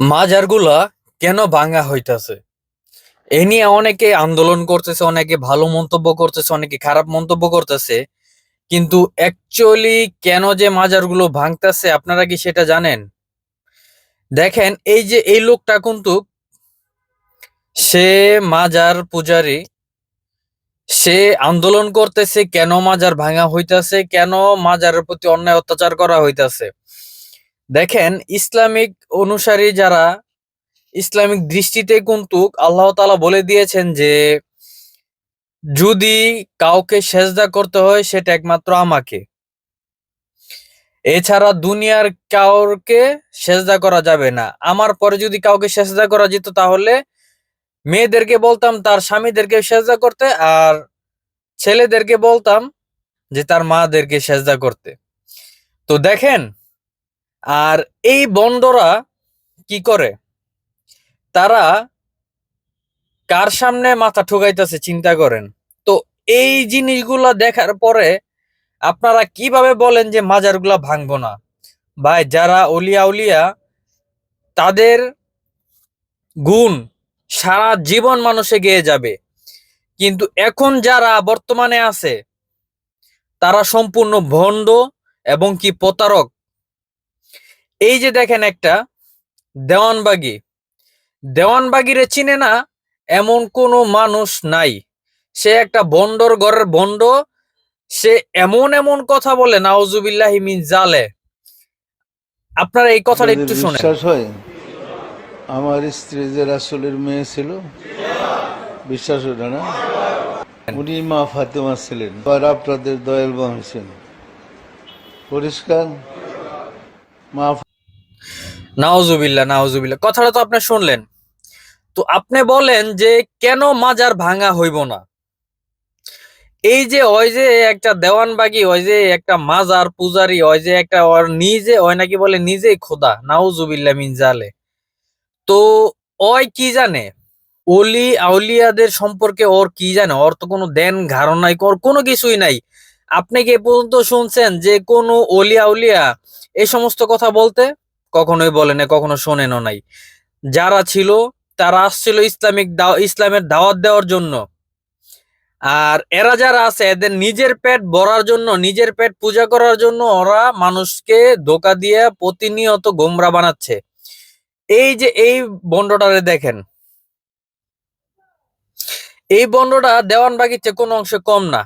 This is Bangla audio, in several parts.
মাজারগুলা কেন ভাঙা হইতাছে? এ নিয়ে অনেকে আন্দোলন করতেছে, অনেকে ভালো মন্তব্য করতেছে, অনেকে খারাপ মন্তব্য করতেছে। কিন্তু অ্যাকচুয়ালি কেন যে মাজারগুলো ভাঙতেছে, আপনারা কি সেটা জানেন? দেখেন, এই যে এই লোকটা কিন্তু সে মাজার পূজারি, সে আন্দোলন করতেছে কেন মাজার ভাঙা হইতাছে, কেন মাজারের প্রতি অন্যায় অত্যাচার করা হইতাছে? দেখেন, ইসলামিক অনুসারী যারা ইসলামিক দৃষ্টিতে কিন্তু আল্লাহ তালা বলে দিয়েছেন যে, যদি কাউকে সেজদা করতে হয়, সেটা একমাত্র আমাকে। এছাড়া দুনিয়ার কাউকে সেজদা করা যাবে না। আমার পরে যদি কাউকে সেজদা করা যেত তাহলে মেয়েদেরকে বলতাম, তার স্বামীদেরকে সেজদা করতে, আর ছেলেদেরকে বলতাম যে, তার মাদেরকে সেজদা করতে। তো দেখেন আর এই বন্ডরা কি করে? তারা কার সামনে মাথা ঠুকাইতেছে চিন্তা করেন। তো এই জিনিসগুলা দেখার পরে আপনারা কীভাবে বলেন যে মাজারগুলা ভাঙবো না? ভাই, যারা অলিয়া উলিয়া, তাদের গুণ সারা জীবন মানুষে গেয়ে যাবে। কিন্তু এখন যারা বর্তমানে আছে, তারা সম্পূর্ণ ভণ্ড এবং কি প্রতারক। এই যে দেখেন একটা দেওয়ানবাগি। দেওয়ানবাগিরে চিনে না এমন কোনো মানুষ নাই। সে একটা বন্ডর ঘরের বন্ড সে এমন এমন কথা বলে নাউজুবিল্লাহি মিন জালে। আপনারা এই কথাটা একটু শোনেন। বিশ্বাস হয়? আমার স্ত্রী যে রাসুলের মেয়ে ছিল বিশ্বাস ওটা না? উনি মা ফাতেমা ছিলেন। আর আপনাদের দয়াল মা হোসেন পরিষ্কার? মা নাউজুবিল্লাহ নাউজুবিল্লাহ। কথাটা তো আপনি শুনলেন। তো আপনি বলেন যে কেন মাজার ভাঙা হইব না? এই যে, ওই যে একটা দেওয়ানবাগি, ওই যে একটা মাজার পূজারি, ওই যে একটা ওর নিজে, ওই নাকি বলে নিজেই খোদা, নাউজুবিল্লাহ মিন জালে। তো ওই কি জানে? অলি আউলিয়াদের সম্পর্কে ওর কি জানে? ওর তো কোনো দেন ধারণা নাই, ওর কোনো কিছুই নাই। আপনি কি এ পর্যন্ত শুনছেন যে কোনো অলি আউলিয়া এই সমস্ত কথা বলতে? কখনোই বলেন কখনো শোনেনও নাই। যারা ছিল, তারা আসছিল ইসলামিক ইসলামের দাওয়াত দেওয়ার জন্য। আর এরা যারা আছে, এদের নিজের পেট ভরার জন্য, নিজের পেট পূজা করার জন্য ওরা মানুষকে ধোকা দিয়ে প্রতিনিয়ত গোমরা বানাচ্ছে। এই যে, এই বন্ডটারে দেখেন। এই বন্ডটা দেওয়ানবাগির চেয়ে কোনো অংশে কম না।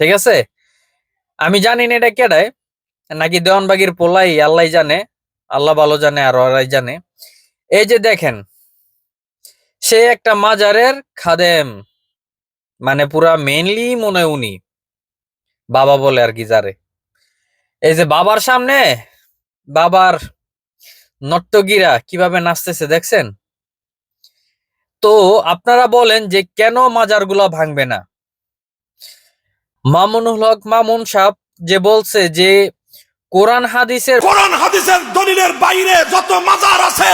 ঠিক আছে? আমি জানি না এটা কেডায়, নাকি দেওয়ানবাগির পোলাই আল্লাহ জানে। আল্লাহ ভালো জানে আর ওরাই জানে। এই যে দেখেন, সে একটা মাজারের খাদেম মানে পুরা মেইনলি মনে উনি, বাবা বলে আর কি যারে। এই যে বাবার সামনে, বাবার নর্তকীরা কীভাবে নাচতেছে দেখছেন? তো আপনারা বলেন যে কেন মাজারগুলা ভাঙবে না? মামুনুল হক মামুন সাহ যে বলছে যে কোরআন হাদিসের কোরআন হাদিসের দলিলের বাইরে যত মাজার আছে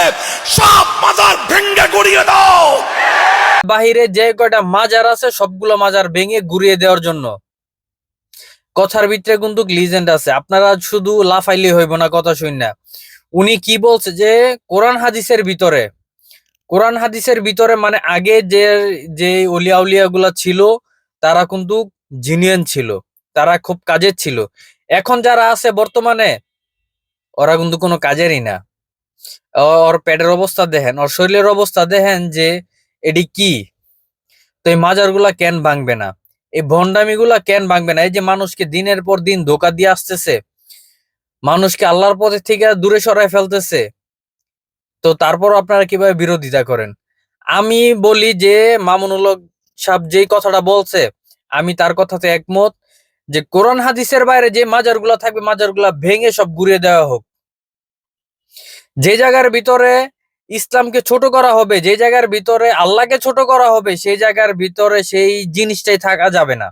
সব মাজার ভেঙ্গে গড়িয়ে দাও। বাহিরে যে কয়টা মাজার আছে সবগুলো মাজার ভেঙে ঘুরিয়ে দেওয়ার জন্য। কথার ভিতরে কিন্তু লিজেন্ড আছে। আপনারা শুধু লাফাইলে হইব না কথা শুন না। উনি কি বলছে যে কোরআন হাদিসের ভিতরে কোরআন হাদিসের ভিতরে মানে আগে যে যে অলিয়া উলিয়া গুলা ছিল তারা কিন্তু জিনিয়ান ছিল। তারা খুব কাজের ছিল। এখন যারা আছে বর্তমানে, ওরা কিন্তু কোনো কাজেরই না। ওর পেটের অবস্থা দেখেন, ওর শরীরের অবস্থা দেখেন যে এটি কি? তো এই মাজারগুলা কেন ভাঙবে না? এই ভণ্ডামিগুলা কেন ভাঙবে না? এই যে মানুষকে দিনের পর দিন ধোকা দিয়ে আসতেছে, মানুষকে আল্লাহর পথে থেকে দূরে সরায় ফেলতেছে, তো তারপর আপনারা কীভাবে বিরোধিতা করেন? আমি বলি যে মামুনুল সাহেব যেই কথাটা বলছে, আমি তার কথাতে একমত। যে কোরআন হাদিসের বাইরে যে মাজারগুলা থাকবে, মাজারগুলা ভেঙে সব ঘুরিয়ে দেওয়া হোক। যে জায়গার ভিতরে ইসলামকে ছোট করা হবে, যে জায়গার ভিতরে আল্লাহকে ছোট করা হবে, সেই জায়গার ভিতরে সেই জিনিসটাই থাকা যাবে না।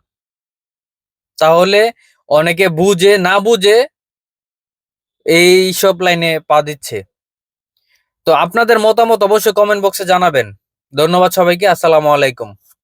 তাহলে অনেকে বুঝে, না বুঝে এই সব লাইনে পা দিচ্ছে। তো আপনাদের মতামত অবশ্যই কমেন্ট বক্সে জানাবেন। ধন্যবাদ সবাইকে, আসসালামু আলাইকুম।